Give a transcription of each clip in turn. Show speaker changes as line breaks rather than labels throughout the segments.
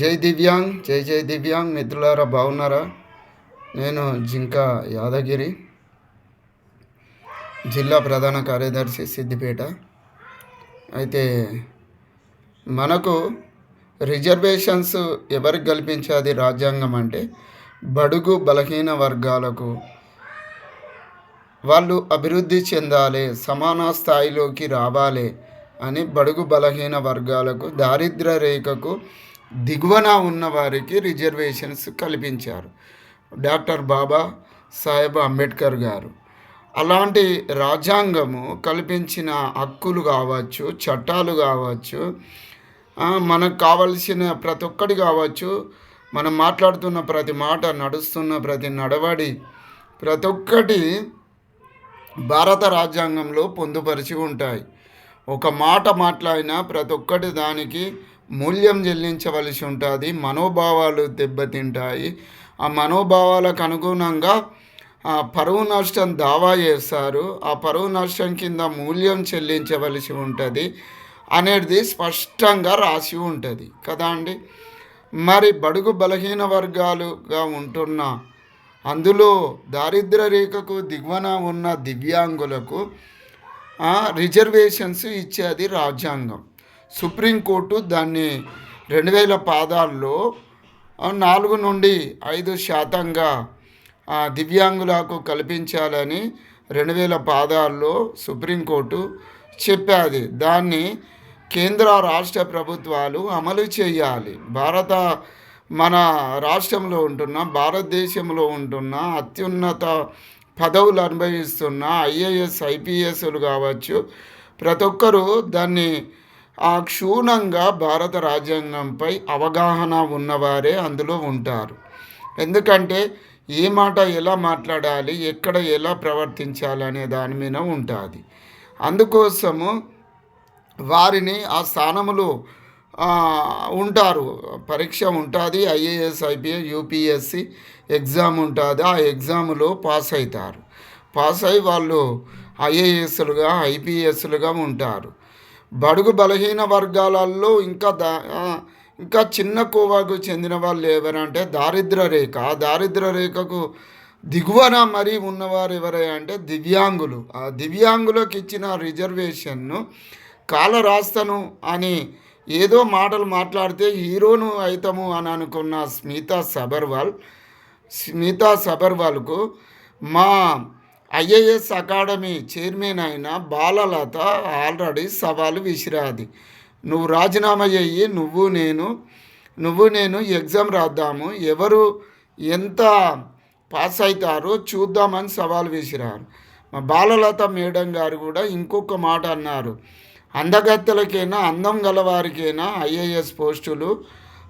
జై దివ్యాంగ్ జై జై దివ్యాంగ్ మిత్రులారా బాగున్నారా? నేను జింక యాదగిరి జిల్లా ప్రధాన కార్యదర్శి సిద్దిపేట. అయితే మనకు రిజర్వేషన్స్ ఎవరికి కల్పించేది రాజ్యాంగం అంటే బడుగు బలహీన వర్గాలకు. వాళ్ళు అభివృద్ధి చెందాలి సమాన స్థాయిలోకి రావాలి అని బడుగు బలహీన వర్గాలకు దారిద్ర్య రేఖకు దిగువన ఉన్నవారికి రిజర్వేషన్స్ కల్పించారు. డాక్టర్ బాబా సాహెబ్ అంబేద్కర్ గారు. అలాంటి రాజ్యాంగము కల్పించిన హక్కులు కావచ్చు చట్టాలు కావచ్చు మనకు కావలసిన ప్రతి ఒక్కటి కావచ్చు. మనం మాట్లాడుతున్న ప్రతి మాట నడుస్తున్న ప్రతి నడవడి ప్రతి ఒక్కటి భారత రాజ్యాంగంలో పొందుపరిచి ఉంటాయి. ఒక మాట మాట్లాడినా ప్రతి ఒక్కటి దానికి మూల్యం చెల్లించవలసి ఉంటుంది మనోభావాలు దెబ్బతింటాయి. ఆ మనోభావాలకు అనుగుణంగా ఆ పరువు నష్టం దావా చేస్తారు. ఆ పరువు నష్టం కింద మూల్యం చెల్లించవలసి ఉంటుంది అనేది స్పష్టంగా రాసి ఉంటుంది. కదా అండి? మరి బడుగు బలహీన వర్గాలుగా ఉంటున్న అందులో దారిద్ర్య రేఖకు దిగువన ఉన్న దివ్యాంగులకు రిజర్వేషన్స్ ఇచ్చేది రాజ్యాంగం. సుప్రీంకోర్టు దాన్ని రెండు వేల పాదాల్లో నాలుగు నుండి ఐదు శాతంగా దివ్యాంగులకు కల్పించాలని రెండు వేల పాదాల్లో సుప్రీంకోర్టు చెప్పాది. దాన్ని కేంద్ర రాష్ట్ర ప్రభుత్వాలు అమలు చేయాలి. భారత మన రాష్ట్రంలో ఉంటున్న భారతదేశంలో ఉంటున్న అత్యున్నత పదవులు అనుభవిస్తున్న ఐఏఎస్ ఐపీఎస్లు కావచ్చు ప్రతి ఒక్కరూ దాన్ని ఆ క్షుణ్ణంగా భారత రాజ్యాంగంపై అవగాహన ఉన్నవారే అందులో ఉంటారు. ఎందుకంటే ఏ మాట ఎలా మాట్లాడాలి ఎక్కడ ఎలా ప్రవర్తించాలి అనే దాని మీద ఉంటుంది. అందుకోసము వారిని ఆ స్థానంలో ఉంటారు. పరీక్ష ఉంటుంది ఐఏఎస్ ఐపీఎస్ యూపీఎస్సి ఎగ్జామ్ ఉంటుంది. ఆ ఎగ్జామ్లో పాస్ అవుతారు పాస్ అయి వాళ్ళు ఐఏఎస్లుగా ఐపీఎస్లుగా ఉంటారు. బడుగు బలహీన వర్గాలలో ఇంకా దా ఇంకా చిన్న కోవాకు చెందిన వాళ్ళు ఎవరంటే దారిద్ర రేఖ. ఆ దారిద్ర రేఖకు దిగువన మరీ ఉన్నవారు ఎవరై అంటే దివ్యాంగులు. ఆ దివ్యాంగులకు ఇచ్చిన రిజర్వేషన్ను కాల రాస్తను అని ఏదో మాటలు మాట్లాడితే హీరోను అవుతాము అని అనుకున్న స్మితా సబర్వాల్ స్మితా సబర్వాల్కు మా ఐఏఎస్ అకాడమీ చైర్మన్ అయిన బాలలత ఆల్రెడీ సవాలు విసిరాది. నువ్వు రాజీనామా చెయ్యి నువ్వు నేను నువ్వు నేను ఎగ్జామ్ రాద్దాము. ఎవరు ఎంత పాస్ అవుతారో చూద్దామని సవాల్ విసిరారు. మా బాలలత మేడం గారు కూడా ఇంకొక మాట అన్నారు. అందగత్తెలకైనా అందం గలవారికైనా ఐఏఎస్ పోస్టులు?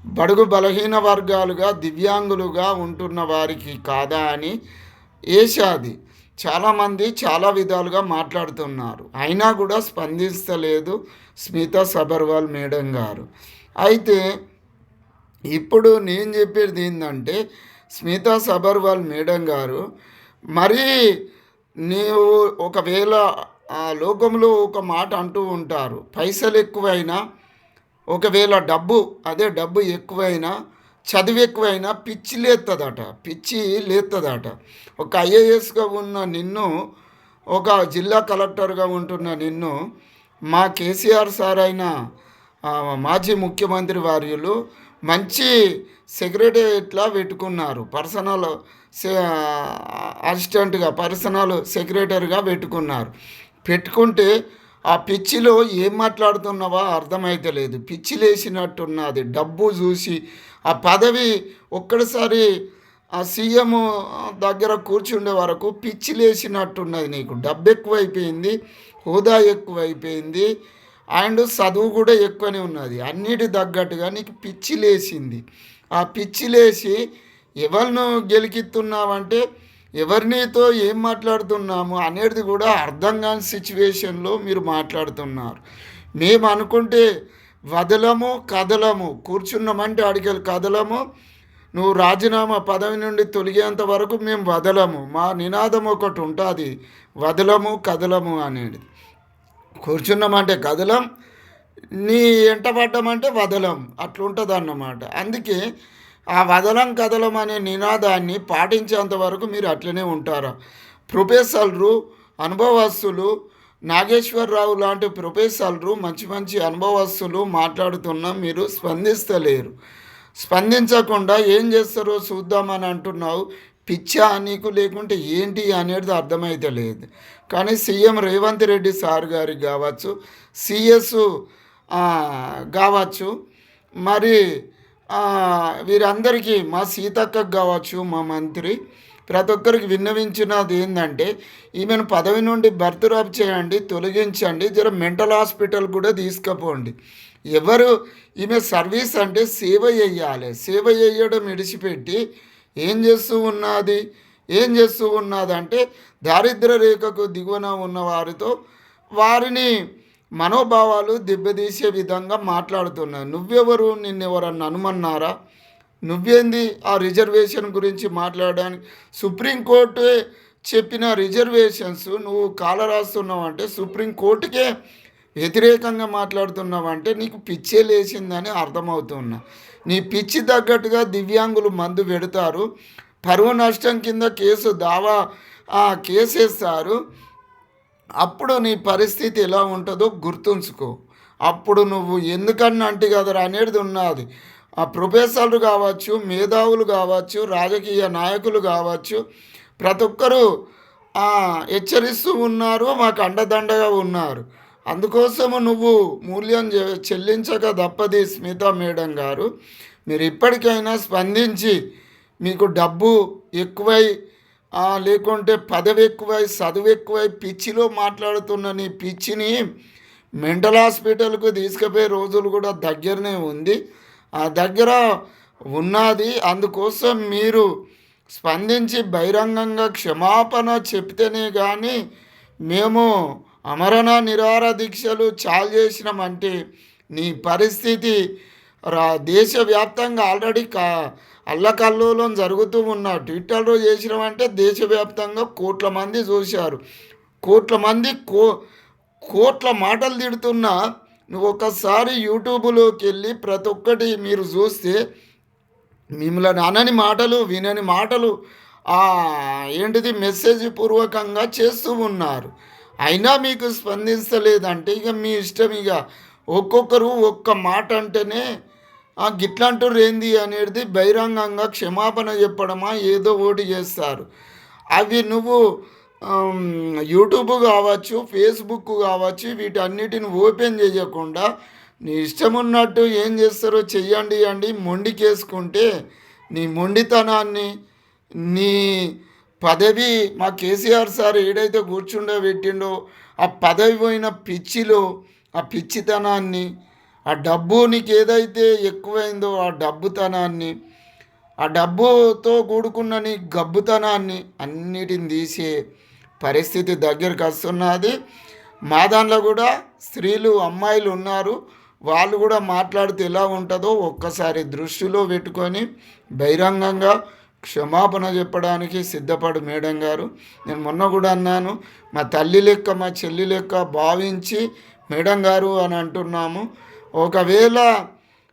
బడుగు బలహీన వర్గాలుగా దివ్యాంగులుగా ఉంటున్న వారికి కాదా అని ఏషాది చాలామంది చాలా విధాలుగా మాట్లాడుతున్నారు. అయినా కూడా స్పందిస్తలేదు స్మితా సబర్వాల్ మేడం గారు. అయితే ఇప్పుడు నేను చెప్పేది ఏంటంటే స్మిత సబర్వాల్ మేడం గారు మరీ నీవు ఒకవేళ ఆ లోకంలో ఒక మాట అంటూ ఉంటారు పైసలు ఎక్కువైనా ఒకవేళ డబ్బు అదే డబ్బు ఎక్కువైనా చదువు ఎక్కువైనా పిచ్చి లేస్తుందట పిచ్చి లేస్తుందట ఒక ఐఏఎస్గా ఉన్న నిన్ను ఒక జిల్లా కలెక్టర్గా ఉంటున్న నిన్ను మా కేసీఆర్ సార్ అయిన మాజీ ముఖ్యమంత్రి వార్యులు మంచి సెక్రటరియట్లా పెట్టుకున్నారు. పర్సనల్ అసిస్టెంట్గా పర్సనల్ సెక్రటరీగా పెట్టుకున్నారు. పెట్టుకుంటే ఆ పిచ్చిలో ఏం మాట్లాడుతున్నావా అర్థమైతే లేదు పిచ్చి లేచినట్టున్నది. డబ్బు చూసి ఆ పదవి ఒక్కడిసారి ఆ సీఎం దగ్గర కూర్చుండే వరకు పిచ్చి లేచినట్టున్నది నీకు. డబ్బు ఎక్కువైపోయింది హోదా ఎక్కువైపోయింది అండ్ చదువు కూడా ఎక్కువనే ఉన్నది. అన్నిటి తగ్గట్టుగా నీకు పిచ్చి లేచింది. ఆ పిచ్చి లేచి ఎవరిను గెలికిస్తున్నావంటే ఎవరినితో ఏం మాట్లాడుతున్నాము అనేది కూడా అర్థం కాని సిచ్యువేషన్లో మీరు మాట్లాడుతున్నారు. మేము అనుకుంటే వదలము కదలము. కూర్చున్నామంటే అడిగలు కదలము? నువ్వు రాజీనామా పదవి నుండి తొలగేంత వరకు మేము వదలము. మా నినాదం ఒకటి ఉంటుంది వదలము కదలము అనేది. కూర్చున్నామంటే కదలం? నీ ఎంటబడ్డమంటే వదలం. అట్లుంటుంది అన్నమాట అందుకే ఆ వదలం కదలం అనే నినాదాన్ని పాటించేంత వరకు మీరు అట్లనే ఉంటారా? ప్రొఫెసర్లు అనుభవస్తులు నాగేశ్వరరావు లాంటి ప్రొఫెసర్లు మంచి మంచి అనుభవస్తులు మాట్లాడుతున్నా మీరు స్పందిస్తలేరు. స్పందించకుండా ఏం చేస్తారో చూద్దామని అంటున్నావు. పిచ్చా నీకు లేకుంటే ఏంటి అనేది అర్థమైతే లేదు. కానీ సీఎం రేవంత్ రెడ్డి సార్ గారికి కావచ్చు సిఎస్ కావచ్చు మరి వీరందరికీ మా సీతక్కకు కావచ్చు మా మంత్రి ప్రతి ఒక్కరికి విన్నవించినది ఏంటంటే ఈమెను పదవి నుండి బర్తరఫ్ చేయండి తొలగించండి జర మెంటల్ హాస్పిటల్ కూడా తీసుకుపోండి. ఎవరు ఈమె సర్వీస్ అంటే సేవ చేయాలి. సేవ చేయడం విడిచిపెట్టి ఏం చేస్తూ ఉన్నది? ఏం చేస్తూ ఉన్నదంటే దారిద్ర రేఖకు దిగువన ఉన్న వారితో వారిని మనోభావాలు దెబ్బతీసే విధంగా మాట్లాడుతున్నాయి నువ్వెవరు? నిన్నెవరన్నా అనుమన్నారా? నువ్వేంది ఆ రిజర్వేషన్ గురించి మాట్లాడడానికి? సుప్రీంకోర్టు చెప్పిన రిజర్వేషన్స్ నువ్వు కాల రాస్తున్నావు అంటే సుప్రీంకోర్టుకే వ్యతిరేకంగా మాట్లాడుతున్నావు అంటే నీకు పిచ్చే లేచిందని అర్థమవుతున్నా. నీ పిచ్చి తగ్గట్టుగా దివ్యాంగులు మందు పెడతారు. పరువు నష్టం కింద కేసు దావా కేసేస్తారు. అప్పుడు నీ పరిస్థితి ఎలా ఉంటుందో గుర్తుంచుకో. అప్పుడు నువ్వు ఎందుకన్నా అంటే కదరా అనేది ఉన్నది. ఆ ప్రొఫెసర్లు కావచ్చు మేధావులు కావచ్చు రాజకీయ నాయకులు కావచ్చు ప్రతి ఒక్కరూ హెచ్చరిస్తూ ఉన్నారు మాకు అండదండగా ఉన్నారు. అందుకోసము నువ్వు మూల్యం చె- చెల్లించక తప్పది స్మిత మేడం గారు. మీరు ఇప్పటికైనా స్పందించి మీకు డబ్బు ఎక్కువై లేకుంటే పదవి ఎక్కువై చదువు ఎక్కువై పిచ్చిలో మాట్లాడుతున్న నీ పిచ్చిని మెంటల్ హాస్పిటల్కు తీసుకుపోయే రోజులు కూడా దగ్గరనే ఉంది. దగ్గర ఉన్నది. అందుకోసం మీరు స్పందించి బహిరంగంగా క్షమాపణ చెప్తేనే కానీ మేము అమరణ నిరార దీక్షలు చాలు చేసినామంటే నీ పరిస్థితి రా దేశవ్యాప్తంగా ఆల్రెడీ కా అల్లకల్లోలం జరుగుతూ ఉన్న ట్విట్టర్లో చేసినామంటే దేశవ్యాప్తంగా కోట్ల మంది చూశారు. కోట్ల మంది కో కోట్ల మాటలు తిడుతున్నా నువ్వు ఒకసారి యూట్యూబ్లోకి వెళ్ళి ప్రతి ఒక్కటి మీరు చూస్తే మిమ్మల్ని అనని మాటలు వినని మాటలు ఏంటిది మెసేజ్ పూర్వకంగా చేస్తూ ఉన్నారు. అయినా మీకు స్పందించలేదంటే ఇక మీ ఇష్టం ఇక ఒక్కొక్కరు ఒక్క మాట అంటేనే ఆ గిట్లాంటారు ఏంది అనేది బహిరంగంగా క్షమాపణ చెప్పడమా ఏదో ఓటు చేస్తారు. అవి నువ్వు యూట్యూబ్ కావచ్చు ఫేస్బుక్ కావచ్చు వీటన్నిటిని ఓపెన్ చేయకుండా నీ ఇష్టం ఉన్నట్టు ఏం చేస్తారో చెయ్యండి అండి. మొండికేసుకుంటే నీ మొండితనాన్ని నీ పదవి మా కేసీఆర్ సార్ ఏడైతే కూర్చుండో పెట్టిండో ఆ పదవి పోయిన పిచ్చిలో ఆ పిచ్చితనాన్ని ఆ డబ్బు నీకు ఏదైతే ఎక్కువైందో ఆ డబ్బుతనాన్ని ఆ డబ్బుతో కూడుకున్న నీ గబ్బుతనాన్ని అన్నిటిని తీసే పరిస్థితి దగ్గరికి వస్తున్నది. మా దాంట్లో కూడా స్త్రీలు అమ్మాయిలు ఉన్నారు. వాళ్ళు కూడా మాట్లాడితే ఎలా ఉంటుందో ఒక్కసారి దృష్టిలో పెట్టుకొని బహిరంగంగా క్షమాపణ చెప్పడానికి సిద్ధపడు మేడం గారు. నేను మొన్న కూడా అన్నాను మా తల్లి లెక్క మా చెల్లి లెక్క భావించి మేడం గారు అని అంటున్నాము. ఒకవేళ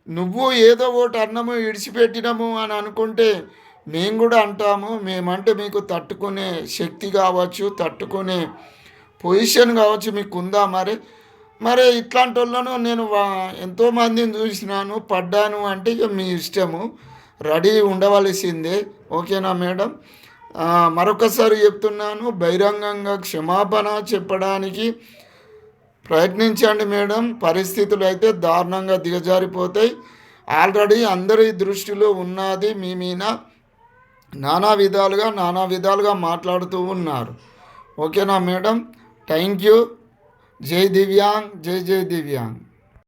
నువ్వు ఏదో ఒకటి అన్నము ఇడిచిపెట్టినము అని అనుకుంటే మేము కూడా అంటాము మేమంటే మీకు తట్టుకునే శక్తి కావచ్చు తట్టుకునే పొజిషన్ కావచ్చు మీకు ఉందా మరి? మరి ఇట్లాంటి వాళ్ళను నేను వా- ఎంతోమందిని చూసినాను పడ్డాను అంటే ఇక మీ ఇష్టము. రెడీ ఉండవలసిందే. ఓకేనా మేడం? మరొకసారి చెప్తున్నాను బహిరంగంగా క్షమాపణ చెప్పడానికి ప్రయత్నించండి మేడం. పరిస్థితులు అయితే దారుణంగా దిగజారిపోతాయి. ఆల్రెడీ అందరి దృష్టిలో ఉన్నది మీ మీద. నానా విధాలుగా నానా విధాలుగా మాట్లాడుతూ ఉన్నారు. ఓకేనా మేడం? Thank you. జై దివ్యాంగ్ జై జై దివ్యాంగ్.